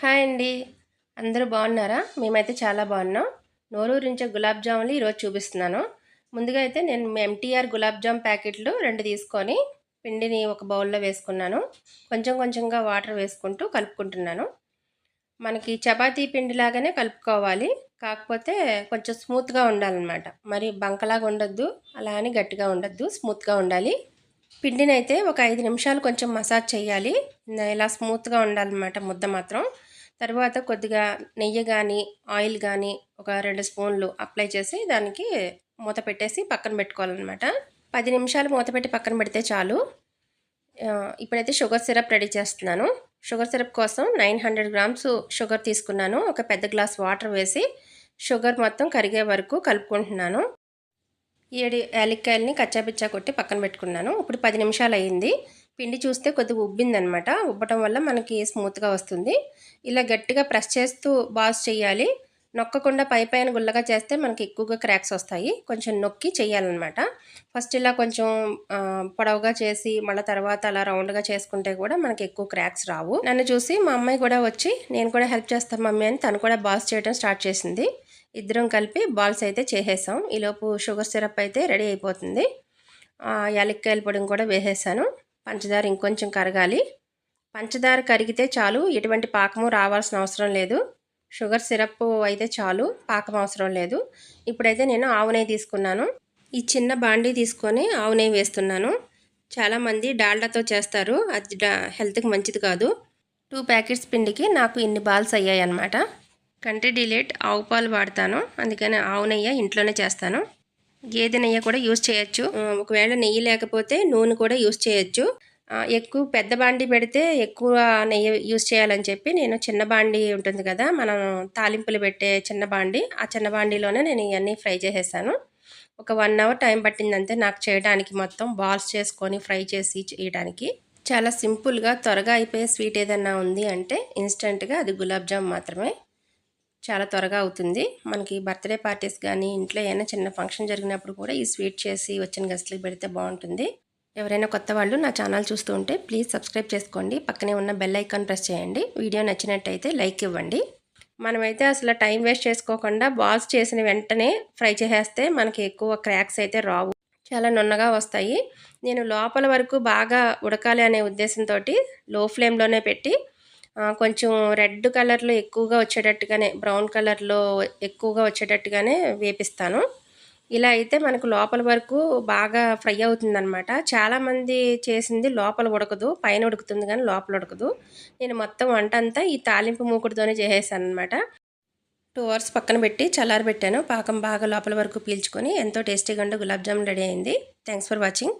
Hi అండి. అందరూ బాగున్నారా? మేమైతే చాలా బాగున్నాం. నోరూరించే గులాబ్ జాములు ఈరోజు చూపిస్తున్నాను. ముందుగా అయితే నేను ఎంటీఆర్ గులాబ్ జామ్ ప్యాకెట్లు రెండు తీసుకొని పిండిని ఒక బౌల్లో వేసుకున్నాను. కొంచెం కొంచెంగా వాటర్ వేసుకుంటూ కలుపుకుంటున్నాను. మనకి చపాతీ పిండిలాగానే కలుపుకోవాలి. కాకపోతే కొంచెం స్మూత్గా ఉండాలన్నమాట. మరి బంకలాగా ఉండొద్దు. అలా అని గట్టిగా ఉండొద్దు. స్మూత్గా ఉండాలి. పిండిని అయితే ఒక ఐదు నిమిషాలు కొంచెం మసాజ్ చేయాలి. ఇలా స్మూత్గా ఉండాలన్నమాట ముద్ద మాత్రం. తర్వాత కొద్దిగా నెయ్యి కానీ ఆయిల్ కానీ ఒక రెండు స్పూన్లు అప్లై చేసి దానికి మూత పెట్టేసి పక్కన పెట్టుకోవాలన్నమాట. పది నిమిషాలు మూత పెట్టి పక్కన పెడితే చాలు. ఇప్పుడైతే షుగర్ సిరప్ రెడీ చేస్తున్నాను. షుగర్ సిరప్ కోసం నైన్ హండ్రెడ్ గ్రామ్స్ షుగర్ తీసుకున్నాను. ఒక పెద్ద గ్లాస్ వాటర్ వేసి షుగర్ మొత్తం కరిగే వరకు కలుపుకుంటున్నాను. ఏడు యాలిక్కాయలని కచ్చాపిచ్చా కొట్టి పక్కన పెట్టుకున్నాను. ఇప్పుడు పది నిమిషాలు అయ్యింది పిండి చూస్తే కొద్దిగా ఉబ్బిందనమాట. ఉబ్బటం వల్ల మనకి స్మూత్గా వస్తుంది. ఇలా గట్టిగా ప్రెస్ చేస్తూ బాస్ చేయాలి. నొక్కకుండా పై పైన గుల్లగా చేస్తే మనకి ఎక్కువగా క్రాక్స్ వస్తాయి. కొంచెం నొక్కి చేయాలన్నమాట ఫస్ట్ ఇలా కొంచెం పొడవుగా చేసి మళ్ళీ తర్వాత అలా రౌండ్గా చేసుకుంటే కూడా మనకి ఎక్కువ క్రాక్స్ రావు. నన్ను చూసి మా అమ్మాయి కూడా వచ్చి నేను కూడా హెల్ప్ చేస్తాను మమ్మీ అని తను కూడా బాల్స్ చేయడం స్టార్ట్ చేసింది. ఇద్దరం కలిపి బాల్స్ అయితే చేసేసాం. ఈలోపు షుగర్ సిరప్ అయితే రెడీ అయిపోతుంది. యాలక్కాయల పొడిని కూడా వేసేసాను. పంచదార ఇంకొంచెం కరగాలి. పంచదార కరిగితే చాలు ఎటువంటి పాకము రావాల్సిన అవసరం లేదు. షుగర్ సిరప్ అయితే చాలు పాకం అవసరం లేదు. ఇప్పుడైతే నేను ఆవు నెయ్యి తీసుకున్నాను. ఈ చిన్న బాండీ తీసుకొని ఆవు నెయ్యి వేస్తున్నాను. చాలామంది డాల్డాతో చేస్తారు. అది హెల్త్కి మంచిది కాదు. టూ ప్యాకెట్స్ పిండికి నాకు ఇన్ని బాల్స్ అయ్యాయి అనమాట కంటి డిలేట్ ఆవు పాలు వాడతాను. అందుకని ఆవు నెయ్యి ఇంట్లోనే చేస్తాను. గేదె నెయ్యి కూడా యూజ్ చేయొచ్చు. ఒకవేళ నెయ్యి లేకపోతే నూనె కూడా యూజ్ చేయొచ్చు. ఎక్కువ పెద్ద బాండి పెడితే ఎక్కువ నెయ్యి యూజ్ చేయాలని చెప్పి నేను చిన్న బాండి ఉంటుంది కదా మనం తాలింపులు పెట్టే చిన్న బాండి ఆ చిన్న బాండిలోనే నేను ఇవన్నీ ఫ్రై చేసేసాను. ఒక వన్ అవర్ టైం పట్టిందంతే నాకు చేయడానికి మొత్తం బాల్స్ చేసుకొని ఫ్రై చేసి చేయడానికి. చాలా సింపుల్గా త్వరగా అయిపోయే స్వీట్ ఏదన్నా ఉంది అంటే ఇన్స్టెంట్గా అది గులాబ్ జామ్ మాత్రమే. చాలా త్వరగా అవుతుంది. మనకి బర్త్డే పార్టీస్ కానీ ఇంట్లో ఏమైనా చిన్న ఫంక్షన్ జరిగినప్పుడు కూడా ఈ స్వీట్ చేసి వచ్చిన గెస్ట్లకు పెడితే బాగుంటుంది. ఎవరైనా కొత్త వాళ్ళు నా ఛానల్ చూస్తూ ఉంటే ప్లీజ్ సబ్స్క్రైబ్ చేసుకోండి. పక్కనే ఉన్న బెల్ ఐకాన్ ప్రెస్ చేయండి. వీడియో నచ్చినట్టయితే లైక్ ఇవ్వండి. మనమైతే అసలు టైం వేస్ట్ చేసుకోకుండా బాల్స్ చేసిన వెంటనే ఫ్రై చేసేస్తే మనకి ఎక్కువ క్రాక్స్ అయితే రావు. చాలా నున్నగా వస్తాయి. నేను లోపల వరకు బాగా ఉడకాలి అనే ఉద్దేశంతో లో ఫ్లేమ్లోనే పెట్టి కొంచెం రెడ్ కలర్లో ఎక్కువగా వచ్చేటట్టుగానే బ్రౌన్ కలర్లో ఎక్కువగా వచ్చేటట్టుగానే వేపిస్తాను. ఇలా అయితే మనకు లోపల వరకు బాగా ఫ్రై అవుతుందనమాట చాలామంది చేసింది లోపల ఉడకదు పైన ఉడుకుతుంది కానీ లోపల ఉడకదు. నేను మొత్తం వంట అంతా ఈ తాలింపు మూకుడుతోనే చేసేసాను అనమాట టూ అవర్స్ పక్కన పెట్టి చల్లారబెట్టాను. పాకం బాగా లోపల వరకు పీల్చుకొని ఎంతో టేస్టీగా ఉండే గులాబ్ జామున్ రెడీ అయింది. Thanks for watching